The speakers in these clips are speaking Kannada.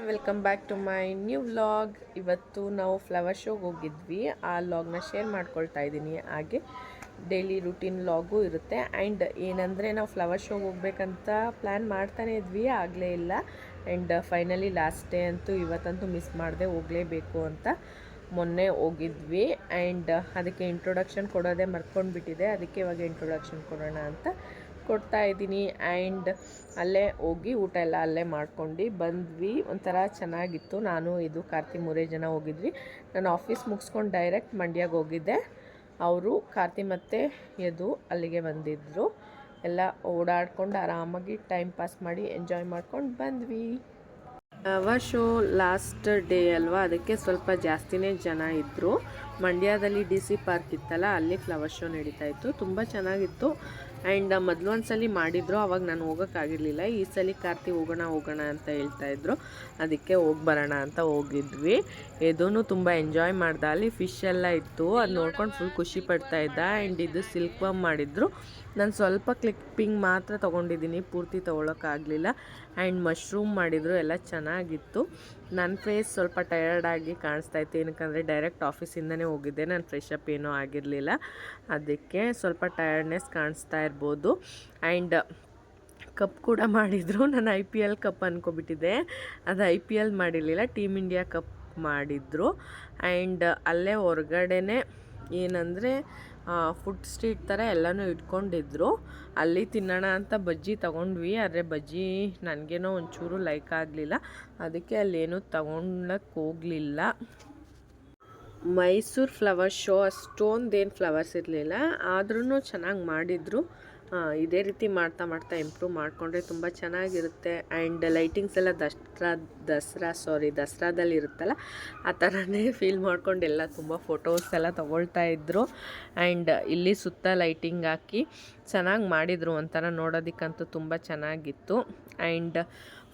Welcome back to my new vlog ಇವತ್ತು ನಾವು ಫ್ಲವರ್ ಶೋಗೆ ಹೋಗಿದ್ವಿ. ಆ ವ್ಲಾಗ್ನ ಶೇರ್ ಮಾಡ್ಕೊಳ್ತಾ ಇದ್ದೀನಿ. ಹಾಗೆ ಡೈಲಿ ರುಟೀನ್ ವ್ಲಾಗು ಇರುತ್ತೆ. ಆ್ಯಂಡ್ ಏನಂದರೆ ನಾವು ಫ್ಲವರ್ ಶೋಗೆ ಹೋಗ್ಬೇಕಂತ ಪ್ಲ್ಯಾನ್ ಮಾಡ್ತಾನೇ ಇದ್ವಿ. ಆಗಲೇ ಇಲ್ಲ. ಆ್ಯಂಡ್ ಫೈನಲಿ ಲಾಸ್ಟ್ ಡೇ ಅಂತೂ ಇವತ್ತಂತೂ ಮಿಸ್ ಮಾಡದೆ ಹೋಗಲೇಬೇಕು ಅಂತ ಮೊನ್ನೆ ಹೋಗಿದ್ವಿ. ಆ್ಯಂಡ್ ಅದಕ್ಕೆ ಇಂಟ್ರೊಡಕ್ಷನ್ ಕೊಡೋದೇ ಮರ್ಕೊಂಡ್ಬಿಟ್ಟಿದೆ ಅದಕ್ಕೆ ಇವಾಗ ಇಂಟ್ರೊಡಕ್ಷನ್ ಕೊಡೋಣ ಅಂತ ಕೊಡ್ತಾ ಇದ್ದೀನಿ. ಆ್ಯಂಡ್ ಅಲ್ಲೇ ಹೋಗಿ ಊಟ ಎಲ್ಲ ಅಲ್ಲೇ ಮಾಡ್ಕೊಂಡು ಬಂದ್ವಿ. ಒಂಥರ ಚೆನ್ನಾಗಿತ್ತು. ನಾನು ಇದು ಕಾರ್ತಿ ಮೂರೇ ಜನ ಹೋಗಿದ್ವಿ. ನಾನು ಆಫೀಸ್ ಮುಗಿಸ್ಕೊಂಡು ಡೈರೆಕ್ಟ್ ಮಂಡ್ಯಗೆ ಹೋಗಿದ್ದೆ. ಅವರು ಕಾರ್ತಿ ಮತ್ತು ಎದು ಅಲ್ಲಿಗೆ ಬಂದಿದ್ದರು ಎಲ್ಲ ಓಡಾಡ್ಕೊಂಡು ಆರಾಮಾಗಿ ಟೈಮ್ ಪಾಸ್ ಮಾಡಿ ಎಂಜಾಯ್ ಮಾಡ್ಕೊಂಡು ಬಂದ್ವಿ. ಫ್ಲವರ್ ಶೋ ಲಾಸ್ಟ್ ಡೇ ಅಲ್ವಾ? ಅದಕ್ಕೆ ಸ್ವಲ್ಪ ಜಾಸ್ತಿನೇ ಜನ ಇದ್ದರು ಮಂಡ್ಯದಲ್ಲಿ ಡಿ ಸಿ ಪಾರ್ಕ್ ಇತ್ತಲ್ಲ, ಅಲ್ಲಿ ಫ್ಲವರ್ ಶೋ ನಡೀತಾ ಇತ್ತು. ತುಂಬ ಚೆನ್ನಾಗಿತ್ತು. ಆ್ಯಂಡ್ ಮೊದಲು ಒಂದು ಸಲ ಮಾಡಿದ್ರು, ಅವಾಗ ನಾನು ಹೋಗೋಕ್ಕಾಗಿರಲಿಲ್ಲ. ಈ ಸಲ ಕಾರ್ತಿ ಹೋಗೋಣ ಹೋಗೋಣ ಅಂತ ಹೇಳ್ತಾ ಇದ್ರು. ಅದಕ್ಕೆ ಹೋಗಿ ಬರೋಣ ಅಂತ ಹೋಗಿದ್ವಿ. ಇದೂ ತುಂಬ ಎಂಜಾಯ್ ಮಾಡ್ದೆ. ಅಲ್ಲಿ ಫಿಶ್ ಎಲ್ಲ ಇತ್ತು. ಅದು ನೋಡ್ಕೊಂಡು ಫುಲ್ ಖುಷಿ ಪಡ್ತಾ ಇದ್ದ. ಆ್ಯಂಡ್ ಇದು ಸಿಲ್ಕ್ ಬಮ್ ಮಾಡಿದ್ರು. ನಾನು ಸ್ವಲ್ಪ ಕ್ಲಿಪ್ಪಿಂಗ್ ಮಾತ್ರ ತೊಗೊಂಡಿದ್ದೀನಿ. ಪೂರ್ತಿ ತೊಗೊಳಕ್ಕಾಗಲಿಲ್ಲ. ಆ್ಯಂಡ್ ಮಶ್ರೂಮ್ ಮಾಡಿದರು ಎಲ್ಲ ಚೆನ್ನಾಗಿತ್ತು. ನನ್ನ ಫೇಸ್ ಸ್ವಲ್ಪ ಟಯರ್ಡಾಗಿ ಕಾಣಿಸ್ತಾ ಇತ್ತು. ಏನಕ್ಕಂದರೆ ಡೈರೆಕ್ಟ್ ಆಫೀಸಿಂದನೇ ಹೋಗಿದ್ದೆ. ನಾನು ಫ್ರೆಶ್ ಅಪ್ ಏನೂ ಆಗಿರಲಿಲ್ಲ. ಅದಕ್ಕೆ ಸ್ವಲ್ಪ ಟಯರ್ಡ್ನೆಸ್ ಕಾಣಿಸ್ತಾ ಇರ್ಬೋದು. ಆ್ಯಂಡ್ ಕಪ್ ಕೂಡ ಮಾಡಿದರು. ನಾನು ಐ ಪಿ ಎಲ್ ಕಪ್ ಅಂದ್ಕೊಬಿಟ್ಟಿದ್ದೆ ಅದು ಐ ಪಿ ಎಲ್ ಮಾಡಿರಲಿಲ್ಲ. ಟೀಮ್ ಇಂಡಿಯಾ ಕಪ್ ಮಾಡಿದರು. ಆ್ಯಂಡ್ ಅಲ್ಲೇ ಹೊರಗಡೆನೆ ಏನಂದರೆ ಫುಡ್ ಸ್ಟ್ರೀಟ್ ಥರ ಎಲ್ಲನೂ ಇಟ್ಕೊಂಡಿದ್ರು. ಅಲ್ಲಿ ತಿನ್ನೋಣ ಅಂತ ಬಜ್ಜಿ ತೊಗೊಂಡ್ವಿ. ಆದರೆ ಬಜ್ಜಿ ನನಗೇನೋ ಒಂಚೂರು ಲೈಕ್ ಆಗಲಿಲ್ಲ. ಅದಕ್ಕೆ ಅಲ್ಲೇನೂ ತಗೊಳಕ್ಕೆ ಹೋಗಲಿಲ್ಲ. ಮೈಸೂರು ಫ್ಲವರ್ ಶೋ ಅಷ್ಟೊಂದೇನು ಫ್ಲವರ್ಸ್ ಇರಲಿಲ್ಲ. ಆದ್ರೂ ಚೆನ್ನಾಗಿ ಮಾಡಿದರು. ಇದೇ ರೀತಿ ಮಾಡ್ತಾ ಮಾಡ್ತಾ ಇಂಪ್ರೂವ್ ಮಾಡಿಕೊಂಡ್ರೆ ತುಂಬ ಚೆನ್ನಾಗಿರುತ್ತೆ. ಆ್ಯಂಡ್ ಲೈಟಿಂಗ್ಸ್ ಎಲ್ಲ ದಸರಾ ದಸರಾ ಸಾರಿ ದಸರಾದಲ್ಲಿ ಇರುತ್ತಲ್ಲ, ಆ ಥರನೇ ಫೀಲ್ ಮಾಡ್ಕೊಂಡು ಎಲ್ಲ ತುಂಬ ಫೋಟೋಸ್ ಎಲ್ಲ ತೊಗೊಳ್ತಾ ಇದ್ದರು ಆ್ಯಂಡ್ ಇಲ್ಲಿ ಸುತ್ತ ಲೈಟಿಂಗ್ ಹಾಕಿ ಚೆನ್ನಾಗಿ ಮಾಡಿದರು ಒಂಥರ ನೋಡೋದಕ್ಕಂತೂ ತುಂಬ ಚೆನ್ನಾಗಿತ್ತು. ಆ್ಯಂಡ್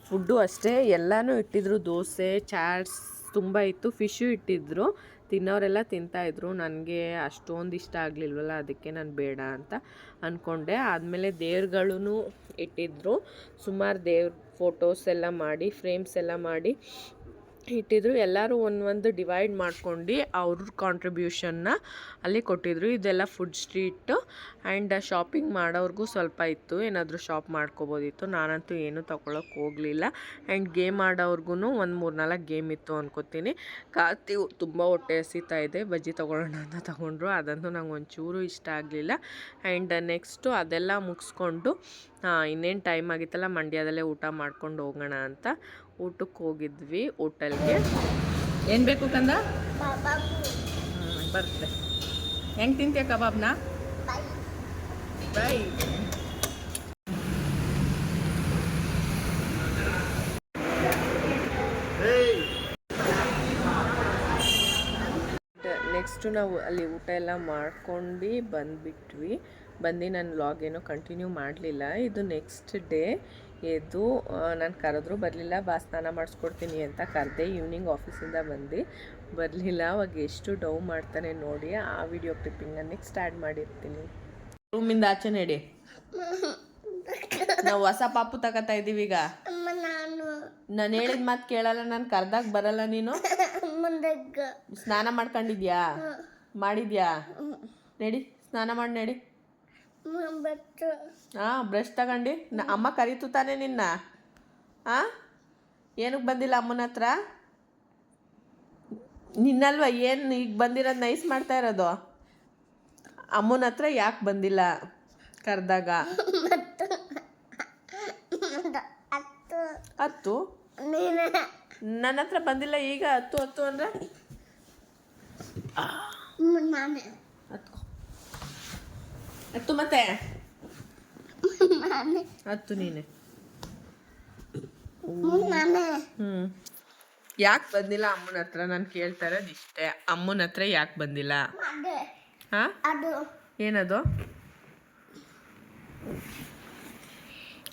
ಫುಡ್ಡು ಅಷ್ಟೇ, ಎಲ್ಲನೂ ಇಟ್ಟಿದ್ರು, ದೋಸೆ ಚಾಟ್ಸ್ ತುಂಬ ಇತ್ತು, ಫಿಶು ಇಟ್ಟಿದ್ದರು ತಿನ್ನೋರೆಲ್ಲ ತಿಂತಾಯಿದ್ರು ನನಗೆ ಅಷ್ಟೊಂದು ಇಷ್ಟ ಆಗಲಿಲ್ವಲ್ಲ, ಅದಕ್ಕೆ ನಾನು ಬೇಡ ಅಂತ ಅಂದ್ಕೊಂಡೆ ಆದಮೇಲೆ ದೇವ್ರುಗಳೂ ಇಟ್ಟಿದ್ದರು ಸುಮಾರು ದೇವ್ರ ಫೋಟೋಸ್ ಎಲ್ಲ ಮಾಡಿ ಫ್ರೇಮ್ಸ್ ಎಲ್ಲ ಮಾಡಿ. ಇಟ್ಟಿದ್ರು, ಎಲ್ಲರೂ ಒಂದೊಂದು ಡಿವೈಡ್ ಮಾಡ್ಕೊಂಡು ಅವ್ರ ಕಾಂಟ್ರಿಬ್ಯೂಷನ್ನ ಅಲ್ಲಿ ಕೊಟ್ಟಿದ್ರು. ಇದೆಲ್ಲ ಫುಡ್ ಸ್ಟ್ರೀಟ್ ಆ್ಯಂಡ್ ಶಾಪಿಂಗ್ ಮಾಡೋರ್ಗೂ ಸ್ವಲ್ಪ ಇತ್ತು. ಏನಾದರೂ ಶಾಪ್ ಮಾಡ್ಕೋಬೋದಿತ್ತು. ನಾನಂತೂ ಏನೂ ತೊಗೊಳಕ್ಕೆ ಹೋಗಲಿಲ್ಲ. ಆ್ಯಂಡ್ ಗೇಮ್ ಆಡೋರ್ಗು ಒಂದು ಮೂರು ನಾಲ್ಕು ಗೇಮ್ ಇತ್ತು ಅನ್ಕೋತೀನಿ. ಕಾತಿ ತುಂಬ ಹೊಟ್ಟೆ ಹಸಿತಾ ಇದೆ. ಬಜ್ಜಿ ತೊಗೊಳ್ಳೋಣ ಅಂತ ತೊಗೊಂಡ್ರು. ಅದಂತೂ ನಂಗೆ ಒಂಚೂರು ಇಷ್ಟ ಆಗಲಿಲ್ಲ. ಆ್ಯಂಡ್ ನೆಕ್ಸ್ಟು ಅದೆಲ್ಲ ಮುಗಿಸ್ಕೊಂಡು ಇನ್ನೇನು ಟೈಮ್ ಆಗಿತ್ತಲ್ಲ, ಮಂಡ್ಯದಲ್ಲೇ ಊಟ ಮಾಡ್ಕೊಂಡು ಹೋಗೋಣ ಅಂತ ಊಟಕ್ಕೆ ಹೋಗಿದ್ವಿ ಹೋಟೆಲ್ಗೆ. ಏನು ಬೇಕು ಕಂದ? ಬರುತ್ತೆ ಹೆಂಗೆ ತಿಂತೀಯ ಕಬಾಬ್ನ? ಬಾಯ್ ನೆಕ್ಸ್ಟು ನಾವು ಅಲ್ಲಿ ಊಟ ಎಲ್ಲ ಮಾಡ್ಕೊಂಡು ಬಂದುಬಿಟ್ವಿ. ಬಂದು ನಾನು ವ್ಲಾಗ್ ಏನೂ ಕಂಟಿನ್ಯೂ ಮಾಡಲಿಲ್ಲ. ಇದು ನೆಕ್ಸ್ಟ್ ಡೇ ಎದ್ದು ನಾನು ಕರೆದ್ರು ಬರಲಿಲ್ಲ ಬಾ ಸ್ನಾನ ಮಾಡಿಸ್ಕೊಡ್ತೀನಿ ಅಂತ ಕರೆದೆ ಈವ್ನಿಂಗ್ ಆಫೀಸಿಂದ ಬಂದು ಬರಲಿಲ್ಲ ಅವಾಗ ಎಷ್ಟು ಡೌ ಮಾಡ್ತಾನೆ ನೋಡಿ ಆ ವಿಡಿಯೋ ಕ್ಲಿಪ್ಪಿಂಗ್ ನೆಕ್ಸ್ಟ್ ಆ್ಯಡ್ ಮಾಡಿರ್ತೀನಿ. ರೂಮಿಂದ ಆಚೆ ನಡಿ. ನಾವು ಹೊಸ ಪಾಪು ತಗೋತಾ ಇದ್ದೀವಿ ಈಗ. ನಾನು ಹೇಳಿದ ಮಾತು ಕೇಳಲ್ಲ ನಾನು ಕರ್ದಾಗ ಬರಲ್ಲ ನೀನು? ಸ್ನಾನ ಮಾಡ್ಕೊಂಡಿದ್ಯಾ? ಮಾಡಿದ್ಯಾ? ನಡಿ ಸ್ನಾನ ಮಾಡಿ ನಡಿ. ಹಾಂ ಬ್ರಷ್ ತಗೊಂಡು. ಅಮ್ಮ ಕರೀತು ತಾನೆ ನಿನ್ನ. ಆ? ಏನಕ್ಕೆ ಬಂದಿಲ್ಲ ಅಮ್ಮನ ಹತ್ರ? ನಿನ್ನಲ್ವ ಏನು ಈಗ ಬಂದಿರೋದು ನೈಸ್ ಮಾಡ್ತಾ ಇರೋದು? ಅಮ್ಮನ ಹತ್ರ ಯಾಕೆ ಬಂದಿಲ್ಲ ಕರೆದಾಗ? ಹತ್ತು. ನನ್ನ ಹತ್ರ ಬಂದಿಲ್ಲ ಈಗ ಹತ್ತು ಹತ್ತು ಅಂದ್ರೆ? ಹತ್ತು ಮತ್ತೆ ಹತ್ತು ನೀನೆ ಹ್ಮ್ ಯಾಕೆ ಬಂದಿಲ್ಲ ಅಮ್ಮನ ಹತ್ರ ನಾನು ಕೇಳ್ತಾ ಇರೋದು ಇಷ್ಟೇ ಅಮ್ಮನ ಹತ್ರ ಯಾಕೆ ಬಂದಿಲ್ಲ ಹಾಂ ಏನದು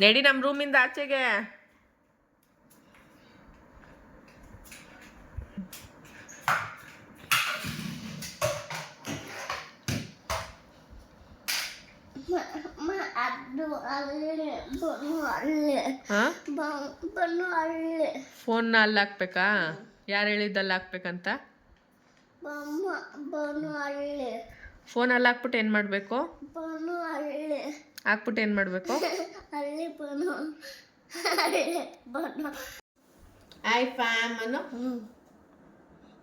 ನಡಿ ನಮ್ಮ ರೂಮಿಂದ ಆಚೆಗೆ ಅದು ಅದು ಅಲ್ಲಿ ಬನ್ನು ಅಲ್ಲಿ ಹಾಂ ಬ- ಬನ್ನು ಅಲ್ಲಿ ಫೋನ್ನ ಅಲ್ಲಿ ಹಾಕ್ಬೇಕಾ? ಯಾರು ಹೇಳಿದ್ದಲ್ಲಿ ಹಾಕ್ಬೇಕಂತ? ಫೋನ್ ಅಲ್ಲಿ ಹಾಕ್ಬಿಟ್ಟು ಏನು ಮಾಡಬೇಕು? ಹಾಕ್ಬಿಟ್ಟು ಏನು ಮಾಡಬೇಕು? ಆಯ್ ಫ್ಯಾಮ್ ಅನ್ನು?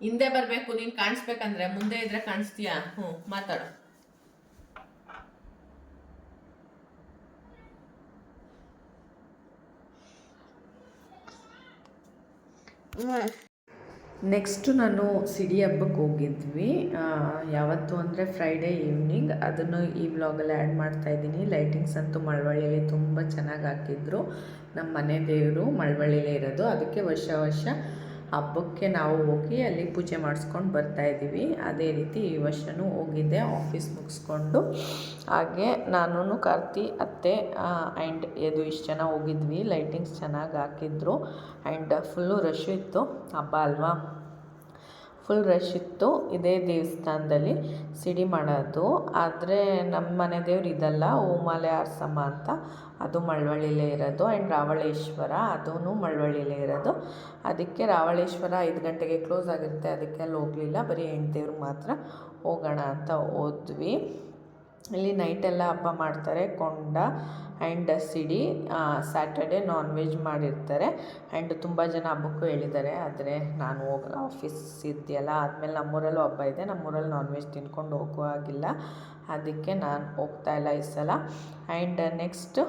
ಹಿಂದೆ ಬರಬೇಕು, ನೀನು ಕಾಣಿಸ್ಬೇಕಂದ್ರೆ, ಮುಂದೆ ಇದ್ರೆ ಕಾಣಿಸ್ತೀಯಾ? ಹ್ಞೂ ಮಾತಾಡು. ನೆಕ್ಸ್ಟು ನಾನು ಸಿಡಿ ಹಬ್ಬಕ್ಕೆ ಹೋಗಿದ್ವಿ. ಯಾವತ್ತು ಅಂದರೆ ಫ್ರೈಡೇ ಈವ್ನಿಂಗ್ ಅದನ್ನು ಈ ವ್ಲಾಗಲ್ಲಿ ಆ್ಯಡ್ ಮಾಡ್ತಾ ಇದ್ದೀನಿ. ಲೈಟಿಂಗ್ಸ್ ಅಂತೂ ಮಳವಳ್ಳಿಯಲ್ಲಿ ತುಂಬ ಚೆನ್ನಾಗಿ ಹಾಕಿದ್ರು. ನಮ್ಮ ಮನೆ ದೇವರು ಮಳವಳ್ಳಿಲೇ ಇರೋದು. ಅದಕ್ಕೆ ವರ್ಷ ವರ್ಷ ಹಬ್ಬಕ್ಕೆ ನಾವು ಹೋಗಿ ಅಲ್ಲಿ ಪೂಜೆ ಮಾಡಿಸ್ಕೊಂಡು ಬರ್ತಾ ಇದ್ದೀವಿ. ಅದೇ ರೀತಿ ಈ ವರ್ಷವೂ ಹೋಗಿದ್ದೆ ಆಫೀಸ್ ಮುಗಿಸ್ಕೊಂಡು. ಹಾಗೆ ನಾನು ಕಾರ್ತಿ, ಅತ್ತೆ ಆ್ಯಂಡ್ ಇದು ಇಷ್ಟು ಜನ ಹೋಗಿದ್ವಿ. ಲೈಟಿಂಗ್ಸ್ ಚೆನ್ನಾಗಿ ಹಾಕಿದ್ರು. ಆ್ಯಂಡ್ ಫುಲ್ಲು ರಶ್ ಇತ್ತು. ಹಬ್ಬ ಅಲ್ವಾ? ಫುಲ್ ರಶ್ ಇತ್ತು. ಇದೇ ದೇವಸ್ಥಾನದಲ್ಲಿ ಸಿಡಿ ಮಾಡೋದು. ಆದರೆ ನಮ್ಮ ಮನೆ ದೇವ್ರು ಇದಲ್ಲ ಓಮಾಲೆ ಆರ್ಸಮ್ಮ ಅಂತ. ಅದು ಮಳವಳ್ಳಿಲೇ ಇರೋದು. ಆ್ಯಂಡ್ ರಾವಳೇಶ್ವರ ಅದೂ ಮಳವಳ್ಳಿಲೇ ಇರೋದು. ಅದಕ್ಕೆ ರಾವಳೇಶ್ವರ ಐದು ಗಂಟೆಗೆ ಕ್ಲೋಸ್ ಆಗಿರುತ್ತೆ. ಅದಕ್ಕೆ ಅಲ್ಲಿ ಹೋಗಲಿಲ್ಲ. ಬರೀ ಹೆಣ್ದೇವ್ರಿಗೆ ಮಾತ್ರ ಹೋಗೋಣ ಅಂತ ಹೋದ್ವಿ. ಇಲ್ಲಿ ನೈಟೆಲ್ಲ ಹಬ್ಬ ಮಾಡ್ತಾರೆ, ಕೊಂಡ ಆ್ಯಂಡ್ ಸಿಡಿ ಸ್ಯಾಟರ್ಡೆ ನಾನ್ ವೆಜ್ ಮಾಡಿರ್ತಾರೆ. ಆ್ಯಂಡ್ ತುಂಬ ಜನ ಹಬ್ಬಕ್ಕೂ ಹೇಳಿದ್ದಾರೆ, ಆದರೆ ನಾನು ಹೋಗ ಆಫೀಸ್ ಇದೆಯಲ್ಲ, ಆದಮೇಲೆ ನಮ್ಮೂರಲ್ಲೂ ಹಬ್ಬ ಇದೆ, ನಮ್ಮೂರಲ್ಲಿ ನಾನ್ ವೆಜ್ ತಿನ್ಕೊಂಡು ಹೋಗೋ ಆಗಿಲ್ಲ ಅದಕ್ಕೆ ನಾನು ಹೋಗ್ತಾ ಇಲ್ಲ ಈ ಸಲ. ಆ್ಯಂಡ್ ನೆಕ್ಸ್ಟ್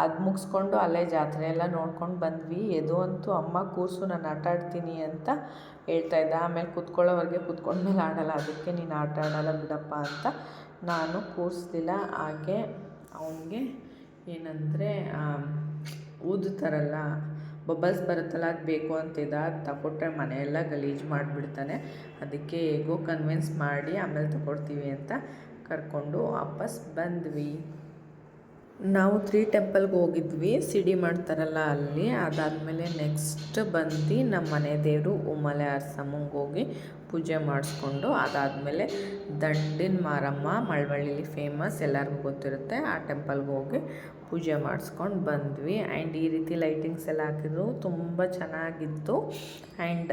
ಅದು ಮುಗಿಸ್ಕೊಂಡು ಅಲ್ಲೇ ಜಾತ್ರೆ ಎಲ್ಲ ನೋಡ್ಕೊಂಡು ಬಂದ್ವಿ. ಎದು ಅಂತೂ ಅಮ್ಮ ಕೂಸು ನಾನು ಆಟ ಆಡ್ತೀನಿ ಅಂತ ಹೇಳ್ತಾ ಇದ್ದೆ. ಆಮೇಲೆ ಕೂತ್ಕೊಳ್ಳೋವರೆಗೆ ಕೂತ್ಕೊಂಡ್ಮೇಲೆ ಆಡಲ್ಲ, ಅದಕ್ಕೆ ನೀನು ಆಟ ಆಡಲ್ಲ ಬಿಡಪ್ಪ ಅಂತ ನಾನು ಕೂರಿಸ್ಲಿಲ್ಲ ಹಾಗೆ ಅವನಿಗೆ ಏನಂದರೆ ಊದುತ್ತಾರಲ್ಲ ಬಬಲ್ಸ್ ಬರುತ್ತಲ್ಲ, ಅದು ಬೇಕು ಅಂತಿದ್ದ ಅದು ತಗೊಟ್ರೆ ಮನೆಯೆಲ್ಲ ಗಲೀಜು ಮಾಡಿಬಿಡ್ತಾನೆ. ಅದಕ್ಕೆ ಹೇಗೋ ಕನ್ವಿನ್ಸ್ ಮಾಡಿ ಆಮೇಲೆ ತಗೊಡ್ತೀವಿ ಅಂತ ಕರ್ಕೊಂಡು ವಾಪಸ್ ಬಂದ್ವಿ. ನಾವು ತ್ರೀ ಟೆಂಪಲ್ಗೆ ಹೋಗಿದ್ವಿ, ಸಿಡಿ ಮಾಡ್ತಾರಲ್ಲ ಅಲ್ಲಿ, ಅದಾದಮೇಲೆ ನೆಕ್ಸ್ಟ್ ಬಂದು ನಮ್ಮ ಮನೆ ದೇವರು ಉಮಲೆ ಅರ್ಸಮ್ಮಂಗೆ ಹೋಗಿ ಪೂಜೆ ಮಾಡಿಸ್ಕೊಂಡು ಅದಾದಮೇಲೆ ದಂಡಿನ ಮಾರಮ್ಮ ಮಳವಳ್ಳಿಲಿ ಫೇಮಸ್ ಎಲ್ಲರಿಗೂ ಗೊತ್ತಿರುತ್ತೆ. ಆ ಟೆಂಪಲ್ಗೆ ಹೋಗಿ ಪೂಜೆ ಮಾಡಿಸ್ಕೊಂಡು ಬಂದ್ವಿ. ಆ್ಯಂಡ್ ಈ ರೀತಿ ಲೈಟಿಂಗ್ಸ್ ಎಲ್ಲ ಹಾಕಿದ್ರು. ತುಂಬ ಚೆನ್ನಾಗಿತ್ತು. ಆ್ಯಂಡ್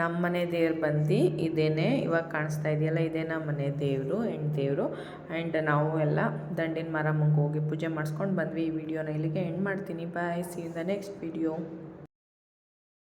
ನಮ್ಮ ಮನೆ ದೇವ್ರು ಬಂದು ಇದೇನೆ ಇವಾಗ ಕಾಣಿಸ್ತಾ ಇದೆಯಲ್ಲ, ಇದೇ ನಮ್ಮ ಮನೆ ದೇವರು ಹೆಣ್ಣು ದೇವರು. ಆ್ಯಂಡ್ ನಾವು ಎಲ್ಲ ದಂಡಿನ ಮಾರಮ್ಮಂಗೆ ಹೋಗಿ ಪೂಜೆ ಮಾಡಿಸ್ಕೊಂಡು ಬಂದ್ವಿ. ಈ ವಿಡಿಯೋನ ಇಲ್ಲಿಗೆ ಎಂಡ್ ಮಾಡ್ತೀನಿ. Bye see in the next video